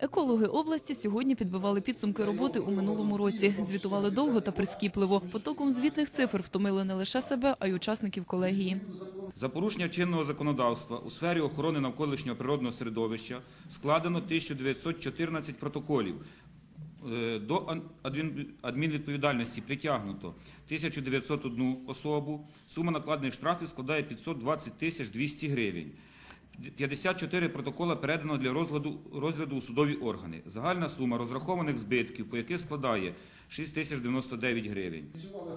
Екологи області сьогодні підбивали підсумки роботи у минулому році. Звітували довго та прискіпливо. Потоком звітних цифр втомили не лише себе, а й учасників колегії. За порушення чинного законодавства у сфері охорони навколишнього природного середовища складено 1914 протоколів. Е, До адмінвідповідальності притягнуто 1901 особу. Сума накладених штрафів складає 520 тисяч 200 гривень. 54 протокола передано для розгляду, розгляду у судові органи. Загальна сума розрахованих збитків, по яких складає 6 тисяч 99 гривень.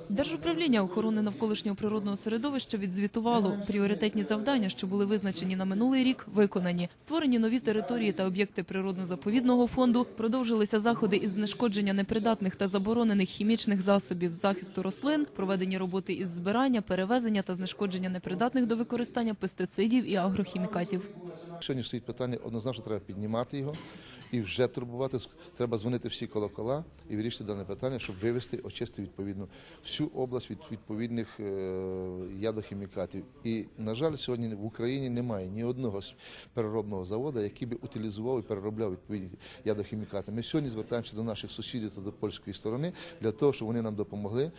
Держуправління охорони навколишнього природного середовища відзвітувало. Пріоритетні завдання, що були визначені на минулий рік, виконані. Створені нові території та об'єкти природно-заповідного фонду. Продовжилися заходи із знешкодження непридатних та заборонених хімічних засобів захисту рослин. Проведені роботи із збирання, перевезення та знешкодження непридатних до використання пестицидів і агрохімікатів. Сьогодні стоїть питання, однозначно треба піднімати його і вже турбувати. Треба дзвонити всі колокола і вирішити дане питання, щоб вивести, очистити відповідно всю область від відповідних е, ядохімікатів. І, на жаль, сьогодні в Україні немає ні одного переробного заводу, який би утилізував і переробляв відповідні ядохімікати. Ми сьогодні звертаємося до наших сусідів та до польської сторони для того, щоб вони нам допомогли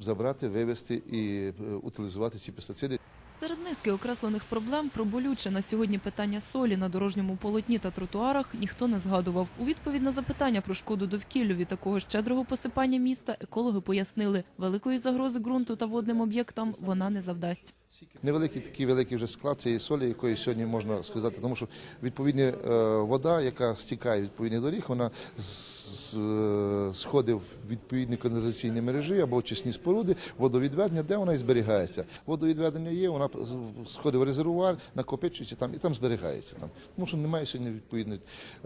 забрати, вивести і е, утилізувати ці пестициди. Серед низки окреслених проблем про болюче на сьогодні питання солі на дорожньому полотні та тротуарах ніхто не згадував. У відповідь на запитання про шкоду довкіллю від такого щедрого посипання міста екологи пояснили, великої загрози ґрунту та водним об'єктам вона не завдасть. Невеликий такий великий вже склад цієї солі, якої сьогодні можна сказати, тому що відповідна е, вода, яка стікає від відповідних доріг, вона е, сходить в відповідні каналізаційні мережі або очисні споруди, водовідведення, де вона і зберігається. Водовідведення є, вона сходить в резервуар, накопичується там і там зберігається. Там. Тому що немає сьогодні відповідно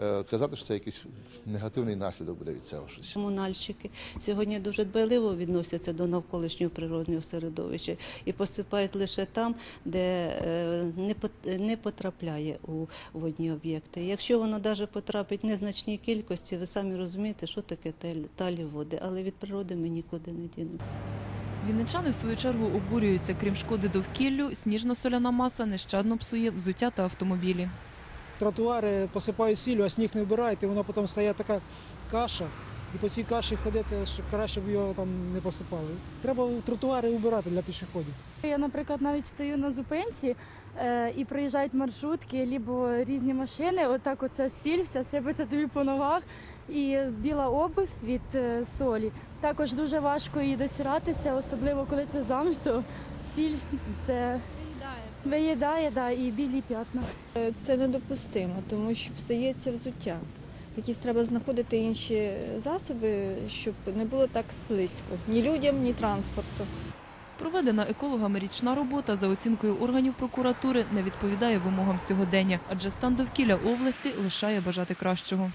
е, казати, що це якийсь негативний наслідок буде від цього щось. Комунальщики сьогодні дуже дбайливо відносяться до навколишнього природнього середовища і посипають лише там, де е, не потрапляє у водні об'єкти. Якщо воно навіть потрапить в незначній кількості, ви самі розумієте, що таке талі води, але від природи ми нікуди не дінемо. Вінничани в свою чергу обурюються. Крім шкоди довкіллю, сніжно-соляна маса нещадно псує взуття та автомобілі. тротуари посипають сіллю, а сніг не вбирають, і воно потім стає така каша. І по цій каші ходити, що краще б його там не посипали. Треба тротуари убирати для пішоходів. Я, наприклад, навіть стою на зупинці е, і проїжджають маршрутки, лібо різні машини. Отак оця сіль вся сипеться тобі по ногах і біла обувь від е, солі. Також дуже важко її достиратися, особливо коли це замшто. Сіль це виїдає да, і білі п'ятна. Це недопустимо, тому що псується взуття. Якісь треба знаходити інші засоби, щоб не було так слизько ні людям, ні транспорту. Проведена екологами річна робота за оцінкою органів прокуратури не відповідає вимогам сьогодення, адже стан довкілля області лишає бажати кращого.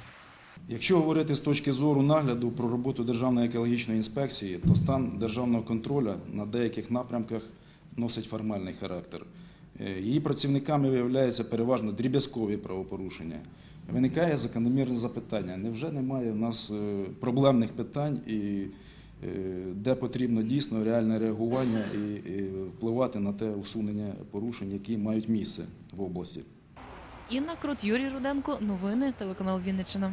Якщо говорити з точки зору нагляду про роботу Державної екологічної інспекції, то стан державного контролю на деяких напрямках носить формальний характер. Е, Її працівниками виявляються переважно дріб'язкові правопорушення. Виникає закономірне запитання: невже немає в нас е, проблемних питань, і е, де потрібно дійсно реальне реагування і впливати на те усунення порушень, які мають місце в області? Інна Крот, Юрій Руденко. Новини телеканал Вінниччина.